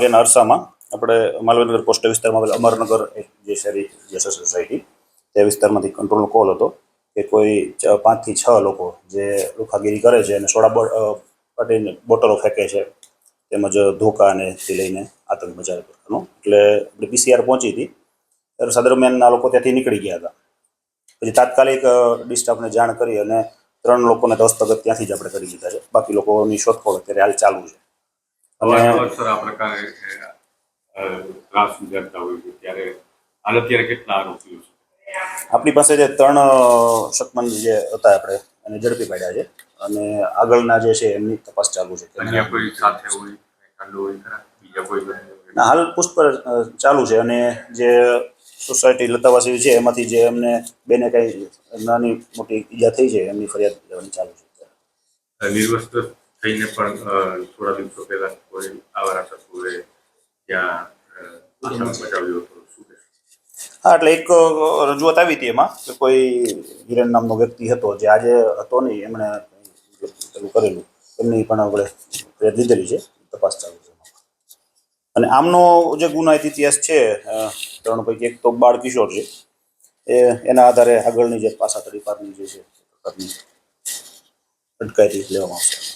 વાગ્યાના અરસામાં આપણે માલવીનગર પોસ્ટ વિસ્તારમાં આવેલ અમરનગર જે શહેરી જસર સોસાયટી, તે વિસ્તારમાંથી કંટ્રોલનો કોલ હતો કે કોઈ પાંચથી છ લોકો જે લુખાગીરી કરે છે અને સોડા પાટીને બોટલો ફેંકે છે, તેમજ ધોકા અને થી લઈને આતંક મચાવે પ્રકારનો એટલે આપણે પીસીઆર પહોંચી હતી. ત્યારે દરમિયાન આ લોકો ત્યાંથી નીકળી ગયા હતા. પછી તાત્કાલિક ડિસ્ટાફને જાણ કરી અને ત્રણ લોકોને દસ્તગત ત્યાંથી જ આપણે કરી દીધા છે. બાકી લોકોની શોધખોળ અત્યારે હાલ ચાલુ છે. અવારનવાર આ પ્રકારે ત્રાસ ગુજારતા હોય છે ત્યારે હાલ અત્યારે કેટલા આરોપીઓ છે? આપણી પાસે જે ત્રણ શકમન જે હતા આપણે એને ઝડપી પાડ્યા છે અને આગળના જે છે એમની તપાસ ચાલુ છે. અન્ય કોઈ સાથે હોય કાંડો હોય ખરા? બીજા કોઈ ના હાલ પૂછપરછ ચાલુ છે અને જે સોસાયટી લતાવાસી છે એમાંથી જે એમને બેને કઈ નાની મોટી ઈજા થઈ છે એમની ફરિયાદ લેવાની ચાલુ છે. નિર્વસ્ત્ર થઈને પણ થોડા દિવસો પહેલા કોઈ આવારા તત્વોએ ત્યાં બચાવ્યો હતો. હા, એટલે એક રજૂઆત આવી હતી એમાં કે કોઈ હિરેન નામનો વ્યક્તિ હતો જે આજે હતો નહીં, એમણે પેલું કરેલું. એમની પણ આપણે ફરિયાદ લીધેલી છે, તપાસ ચાલુ છે અને આમનો જે ગુનાહિત ઇતિહાસ છે ત્રણ પૈકી એક તો બાળ કિશોર છે. એ, એના આધારે આગળની જે પાસા તડી પારની જે છે અટકાયતી લેવામાં આવશે.